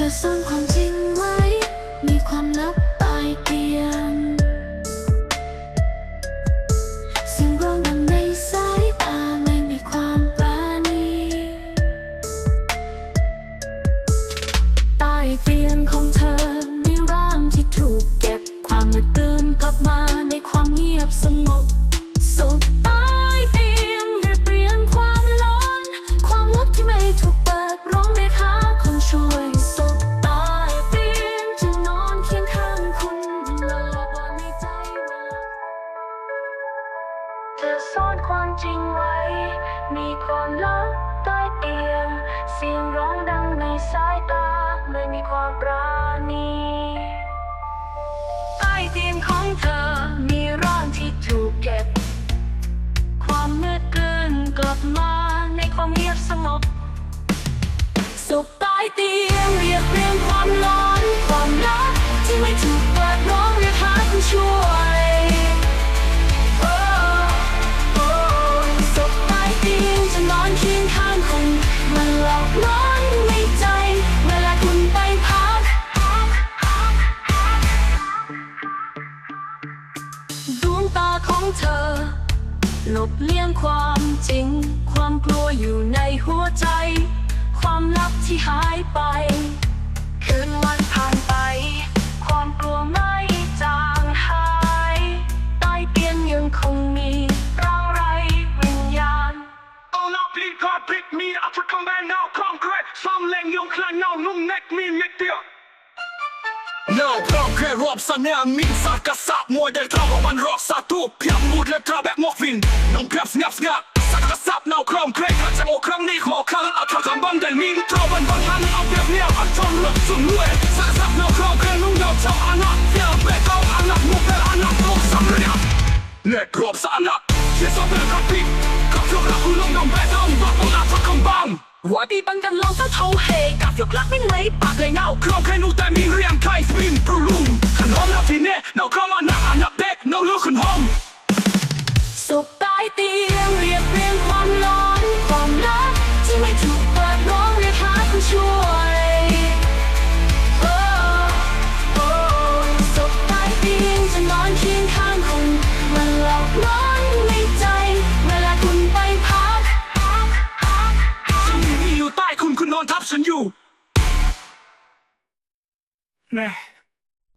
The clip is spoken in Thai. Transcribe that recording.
ธอซ่อนความจริงไว้ มีความลับตายเตียงเสียงร้องดังในสายตาไม่มีความปราณีใต้เตียงของเธอ เธอซ่อนความจริงไว้ มีความลับใต้เตียง เสียงร้องดังในสายตาไม่มีความปราณีใต้เตียงของเธอมีร่างที่ถูกเก็บ ความมืดกลืนกลับมาในความเงียบสงบสุขใต้เตียงเรีย มันหลอกร้อนในใจ เวลาคุณไปพัก ดวงตาของเธอ หลบเลี่ยงความจริง ความกลัวอยู่ในหัวใจ ความลับที่หายไป คืน det dra vad man rakt satt upp Pjapp mot le tra back muffin Nung pjapp snap snap Sarka sap now concrete Kanske må kram ni kvar kallan att หัวดีบังกันลองเส้าเท้าเฮกับยกลักไม่ไหลปากเลยเงาครองแค่นูแต่มีเรียงไทยสปินปรุงขนมรับที่เน่เนาครอมัน นอยู่นี่อ